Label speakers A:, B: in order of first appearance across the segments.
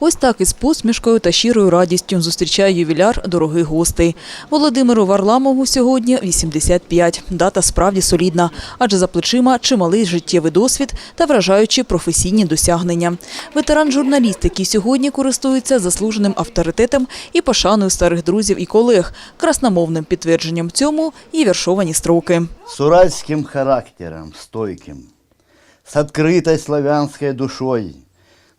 A: Ось так із посмішкою та щирою радістю зустрічає ювіляр дорогих гостей. Володимиру Варламову сьогодні 85. Дата справді солідна, адже за плечима чималий життєвий досвід та вражаючі професійні досягнення. Ветеран журналістики сьогодні користується заслуженим авторитетом і пошаною старих друзів і колег. Красномовним підтвердженням цьому є віршовані строки.
B: С уральским характером, стойким, С открытой славянской душой,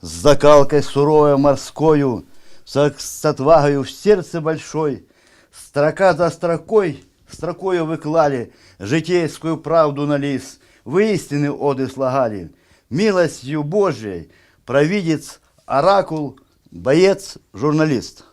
B: С закалкой суровой морскою, С, отвагою в сердце большой, Строка за строкой, строкою вы клали Житейскую правду на лист, Вы истины оды слагали, Милостью Божией, Провидец, оракул, Боец, журналист.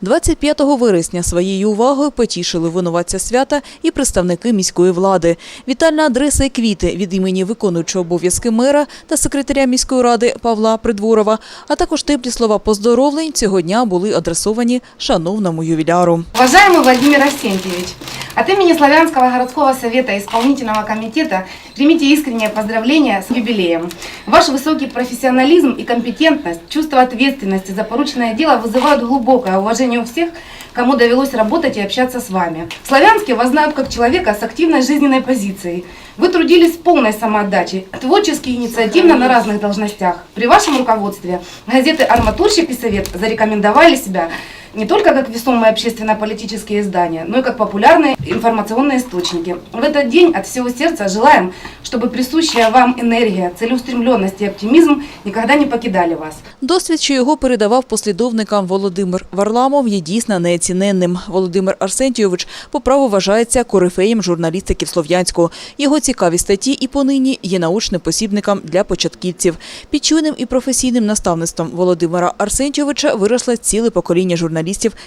A: 25 вересня своєю увагою потішили винуватця свята і представники міської влади. Вітальна адреса і квіти від імені виконуючого обов'язки мера та секретаря міської ради Павла Придворова, а також теплі слова поздоровлень цього дня були адресовані шановному ювіляру.
C: Уважаемый Владимир Арсентьевич, от имени Славянского городского совета и исполнительного комитета примите искреннее поздравление с юбилеем. Ваш высокий профессионализм и компетентность, чувство ответственности за порученное дело вызывают глубокое уважение у всех, кому довелось работать и общаться с вами. В Славянске вас знают как человека с активной жизненной позицией. Вы трудились с полной самоотдачей, творчески и инициативно на разных должностях. При вашем руководстве газеты «Арматурщик» и «Совет» зарекомендовали себя не только как весомые общественно-политические издания, но и как популярные информационные источники. В этот день от всего сердца желаем, чтобы присущая вам энергия, целеустремленность и оптимизм никогда не покидали вас.
A: Досвід, що його передавав послідовникам Володимир Варламов, є дійсно неоціненним. Володимир Арсентійович по праву вважається корифеєм журналістики в Слов'янську. Його цікаві статті і понині є научним посібником для початківців. Під чуйним і професійним наставництвом Володимира Арсентійовича виросло ціле покоління журналістів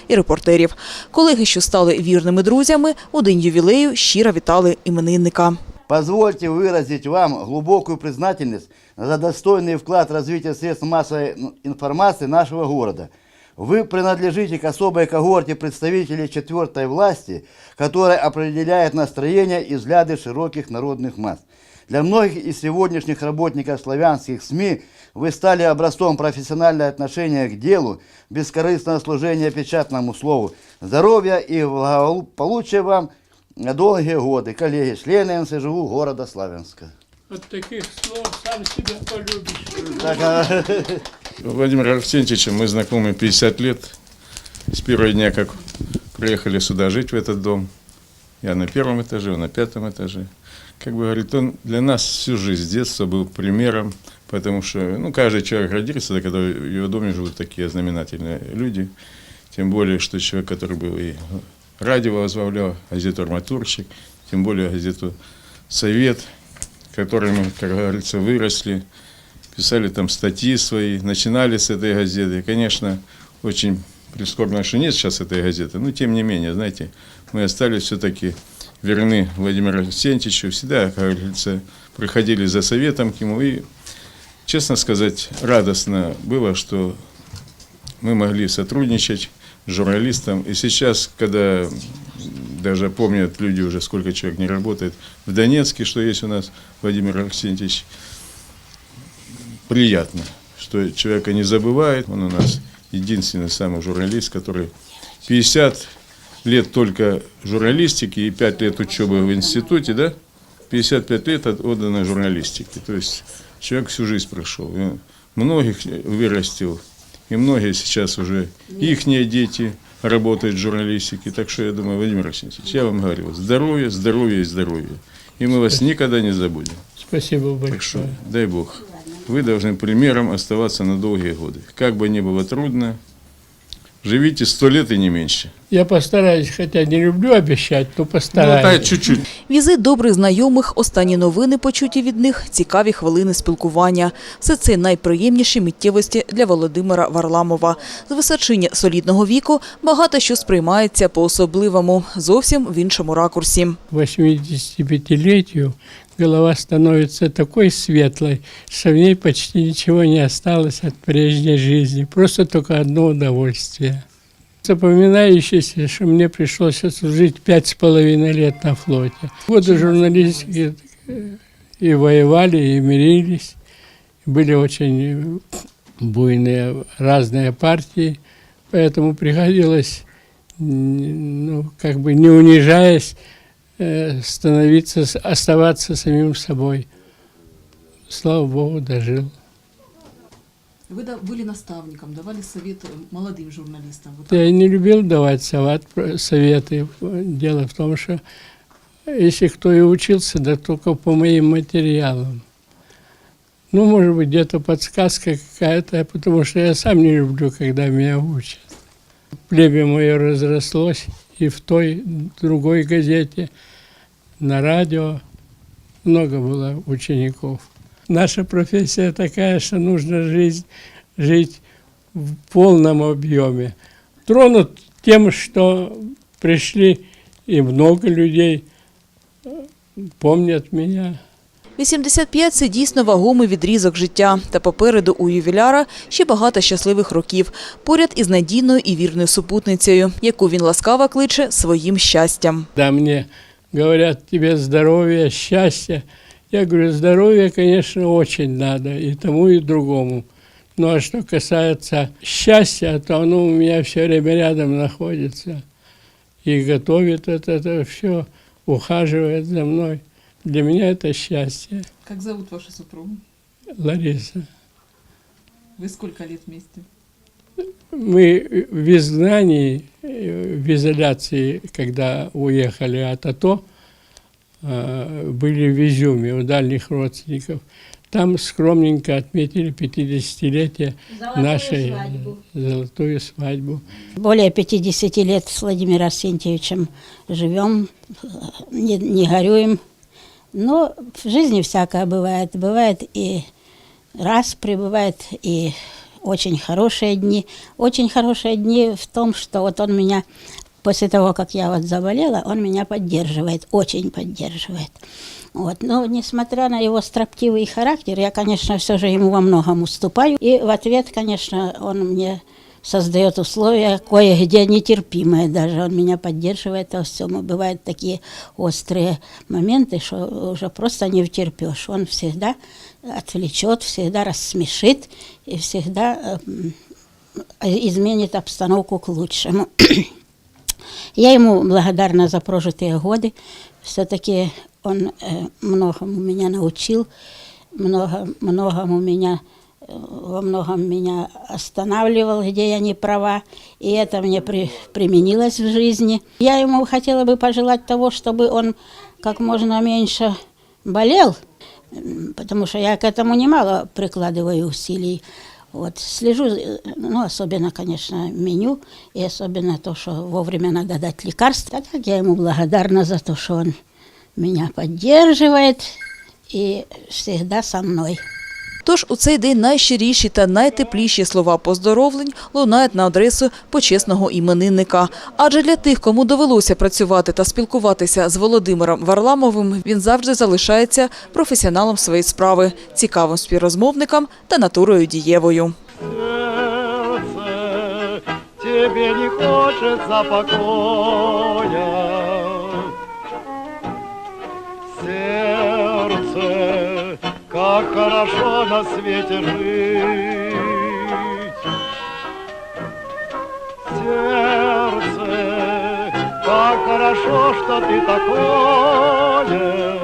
A: і репортерів. Колеги, що стали вірними друзями, у день ювілею щиро вітали іменинника.
B: Позвольте выразить вам глубокую признательность за достойный вклад в развитие средств массовой ну, информации нашего города. Вы принадлежите к особой когорте представителей четвертой власти, которая определяет настроение и взгляды широких народных масс. Для многих из сегодняшних работников славянских СМИ вы стали образцом профессионального отношения к делу, бескорыстного служения печатному слову. Здоровья и благополучия вам на долгие годы, коллеги, члены НСЖУ города Славянска.
D: От таких слов сам себя полюбишь.
B: Так, а,
E: Владимир Арсентьевичем мы знакомы 50 лет. С первого дня, как приехали сюда жить, в этот дом. Я на первом этаже, он на пятом этаже. Как бы говорит, он для нас всю жизнь с детства был примером, потому что ну, каждый человек родился, да, когда в его доме живут такие знаменательные люди. Тем более, что человек, который был и радио возглавлял, газету «Арматурщик», тем более газету «Совет», в которой мы, как говорится, выросли, писали там статьи свои, начинали с этой газеты. Конечно, очень прискорбно, что нет сейчас этой газеты, но тем не менее, знаете, мы остались все-таки верны Владимиру Арсентьевичу, всегда, как говорится, приходили за советом к нему. И, честно сказать, радостно было, что мы могли сотрудничать с журналистом. И сейчас, когда даже помнят люди уже, сколько человек не работает, в Донецке, что есть у нас Владимир Арсентьевич, приятно, что человека не забывает. Он у нас единственный самый журналист, который 50 лет только журналистики и 5 лет учебы в институте, да? 55 лет от- отдано журналистике. То есть человек всю жизнь прошел. И многих вырастил. И многие сейчас уже, их дети работают в журналистике. Так что я думаю, Владимир Арсентьевич, я вам говорю, здоровья, здоровья и здоровья. И мы вас никогда не забудем.
D: Спасибо
E: Так что,
D: большое.
E: дай Бог, вы должны примером оставаться на долгие годы. Как бы ни было трудно, живите сто лет и не меньше.
D: Я постараюсь, хотя не люблю обещать, но
E: Ну,
D: постараюсь.
E: так, чуть-чуть.
A: Візит добрих знайомих, останні новини, почуті від них, цікаві хвилини спілкування. Все це найприємніші миттєвості для Володимира Варламова. З височині солідного віку багато що сприймається по-особливому, зовсім в іншому ракурсі.
D: К 85-летию голова становится такой светлой, что в ней почти ничего не осталось от прежней жизни. Просто только одно удовольствие. Запоминающееся, что мне пришлось служить пять с половиной лет на флоте. Годы журналистики э, и воевали, и мирились. Были очень буйные разные партии, поэтому приходилось, ну, как бы не унижаясь, становиться, с- оставаться самим собой. Слава Богу, дожил.
A: Вы были наставником, давали совет молодым журналистам.
D: Я не любил давать совет, советы. Дело в том, что если кто и учился, да только по моим материалам. Ну, может быть, где-то подсказка какая-то, потому что я сам не люблю, когда меня учат. Племя мое разрослось и в той, другой газете, на радио много было учеников. Наша профессия такая, что нужно жизнь, жить в полном объеме. Тронут тем, что пришли и много людей э, помнят меня.
A: 85 – це дійсно вагомий відрізок життя. Та попереду у ювіляра ще багато щасливих років. Поряд із надійною і вірною супутницею, яку він ласкаво кличе своїм щастям.
D: Да мне говорят, тебе здоровья, счастья. Я говорю, здоровье, конечно, очень надо и тому, и другому. Ну а что касается счастья, то оно у меня все время рядом находится. И готовит это, это все, ухаживает за мной. Для меня это счастье.
A: Як зовут вашу супругу?
D: Лариса.
A: Ви скільки років вместе?
D: Мы в изгнании, в изоляции, когда уехали от АТО, э, были в Изюме у дальних родственников. Там скромненько отметили 50-летие нашей золотую свадьбу.
F: Более 50 лет с Владимиром Арсентьевичем живем, не, не горюем. Но в жизни всякое бывает. Бывает и раз прибывает, и очень хорошие дни. Очень хорошие дни в том, что вот он меня, после того, как я вот заболела, он меня поддерживает, очень поддерживает. Вот. Но несмотря на его строптивый характер, я, конечно, все же ему во многом уступаю. И в ответ, конечно, он мне создает условия кое-где нетерпимые даже. Он меня поддерживает всем. И бывают такие острые моменты, что уже просто не втерпешь. Он всегда отвлечет, всегда рассмешит и всегда э, изменит обстановку к лучшему. Я ему благодарна за прожитые годы. Все-таки он э, многому меня научил, много, многому меня, э, во многом меня останавливал, где я не права, и это мне при, применилось в жизни. Я ему хотела бы пожелать того, чтобы он как можно меньше болел, потому что я к этому немало прикладываю усилий. Вот, слежу, э, ну, особенно, конечно, меню, и особенно то, что вовремя надо дать лекарства. Так я ему благодарна за то, что он меня поддерживает и всегда со мной.
A: Тож у цей день найщиріші та найтепліші слова поздоровлень лунають на адресу почесного іменинника. Адже для тих, кому довелося працювати та спілкуватися з Володимиром Варламовим, він завжди залишається професіоналом своєї справи, цікавим співрозмовником та натурою дієвою.
G: тебе не хочется покоя. Хорошо на свете жить. Сердце, как хорошо, что ты такое.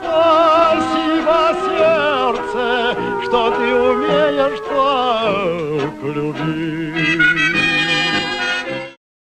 G: Спасибо, сердце, что ты умеешь так любить.